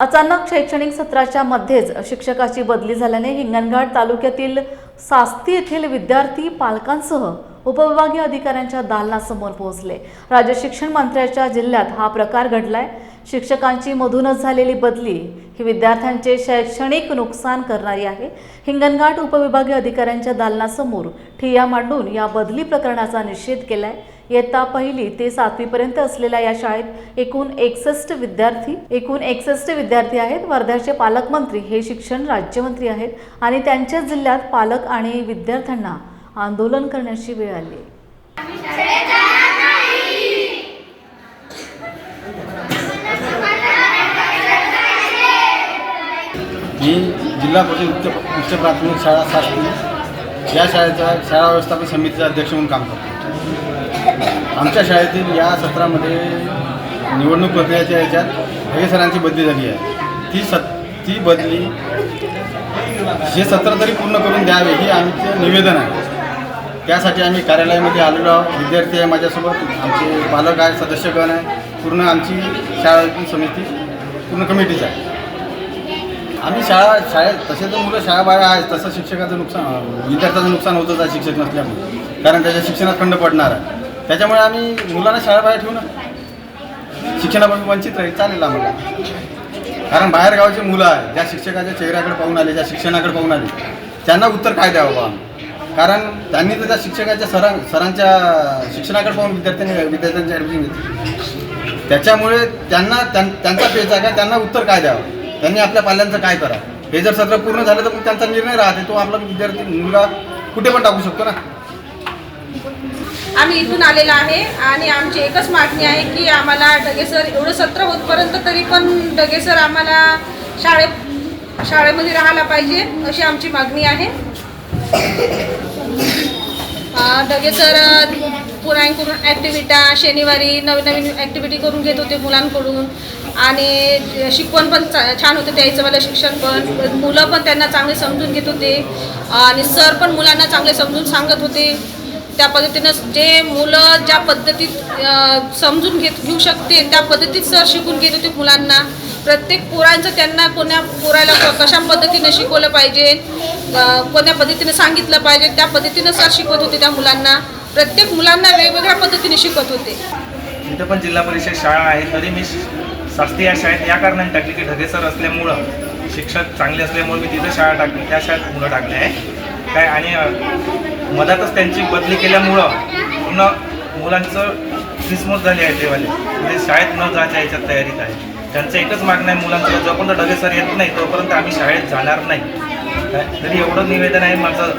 अचानक शैक्षणिक सत्राच्या मध्येच शिक्षकाची बदली झाल्याने हिंगणघाट तालुक्यातील सास्ती येथील विद्यार्थी पालकांसह उपविभागीय अधिकाऱ्यांच्या दालनासमोर पोहोचले. राज्य शिक्षण मंत्र्याच्या जिल्ह्यात हा प्रकार घडलाय. शिक्षकांची मधूनच झालेली बदली ही विद्यार्थ्यांचे शैक्षणिक नुकसान करणारी आहे. हिंगणघाट उपविभागीय अधिकाऱ्यांच्या दालनासमोर ठिय्या मांडून या बदली प्रकरणाचा निषेध केलाय. इयत्ता पहिली ते सातवीपर्यंत असलेल्या या शाळेत एकूण एकसष्ट विद्यार्थी एकूण एकसष्ट विद्यार्थी आहेत. वर्ध्याचे पालकमंत्री हे शिक्षण राज्यमंत्री आहेत आणि त्यांच्याच जिल्ह्यात पालक आणि विद्यार्थ्यांना आंदोलन करण्याची वेळ आली. मी जिल्हा परिषद उच्च उच्च प्राथमिक शाळा शास्त्री या शाळेच्या शाळा व्यवस्थापन समितीचा अध्यक्ष म्हणून काम करतो. आमच्या शाळेतील या सत्रामध्ये निवडणूक प्रक्रियेच्या याच्यात हे सरांची बदली झाली आहे. ती सत ती बदली हे सत्र तरी पूर्ण करून द्यावे ही आमचं निवेदन आहे. त्यासाठी आम्ही कार्यालयामध्ये आलेलो आहोत. विद्यार्थी आहे माझ्यासोबत. आमचे पालक आहे सदस्यगण आहे पूर्ण आमची शाळा समिती पूर्ण कमिटीच आहे. आम्ही शाळा शाळेत तसे तर मुलं शाळा बाहेर आहेत तसं शिक्षकाचं नुकसान विद्यार्थ्याचं नुकसान होतच आहे शिक्षक नसल्यामुळे. कारण त्याच्या शिक्षणात खंड पडणार आहे. त्याच्यामुळे आम्ही मुलांना शाळा बाहेर ठेवू ना. शिक्षणापासून वंचित राहील. चालेल आम्हाला. कारण बाहेरगावचे मुलं आहे ज्या शिक्षकाच्या चेहऱ्याकडे पाहून आले ज्या शिक्षणाकडे पाहून आले त्यांना उत्तर काय द्यावं बा कारण त्यांनी तर त्या शिक्षकाच्या सरां सरांच्या शिक्षणाकडे पाहून विद्यार्थ्यांनी विद्यार्थ्यांची ॲडमिशन घेतली. त्याच्यामुळे त्यांना त्यां- त्यांचा पेज आहे का त्यांना उत्तर काय द्यावं? त्यांनी आपल्या पाल्यांचं काय करा हे जर सत्र पूर्ण झालं तर मग त्यांचा निर्णय राहते. तो आपला विद्यार्थी मुलगा कुठे पण टाकू शकतो ना. आम्ही इथून आलेला आहे आणि आमची एकच मागणी आहे की आम्हाला डगेसर एवढं सत्र होतपर्यंत तरी पण डगेसर आम्हाला शाळेत शाळेमध्ये राहायला पाहिजे अशी आमची मागणी आहे. डगेसर सर पुण्याकडून ॲक्टिव्हिटा शनिवारी नवीन नवीन ॲक्टिव्हिटी करून घेत होते मुलांकडून. आणि शिकवण पण चा- छान होते द्यायचं मला शिक्षण पण. मुलं पण त्यांना चांगले समजून घेत होते. आणि सर पण मुलांना चांगले समजून सांगत होते. त्या पद्धतीनं जे मुलं ज्या पद्धतीत समजून घेत घेऊ शकते त्या पद्धतीत सर शिकून घेत होते मुलांना. प्रत्येक पोरांचं त्यांना कोण्या पोराला क- कशा पद्धतीनं शिकवलं पाहिजे कोण्या पद्धतीनं सांगितलं पाहिजे त्या पद्धतीनं सर शिकवत होते त्या मुलांना. प्रत्येक मुलांना वेगवेगळ्या पद्धतीने शिकवत होते. इथं पण जिल्हा परिषद शाळा आहे तरी मी शास्त्री या शाळेत या कारणाने टाकली की ढगे सर असल्यामुळं शिक्षक चांगले असल्यामुळे मी तिथं शाळा टाकली त्या शाळेत मुलं टाकले आहे काय आणि मधातच त्यांची बदली केल्यामुळं पूर्ण मुलांचं क्रिसमस झाली आहे तेवाले म्हणजे शाळेत न जायच्या याच्यात तयारीत आहे. त्यांचं एकच मागणं आहे मुलांचं जोपर्यंत डगेसर येत नाही तोपर्यंत आम्ही शाळेत जाणार नाही. काय? तरी एवढं निवेदन आहे माझं.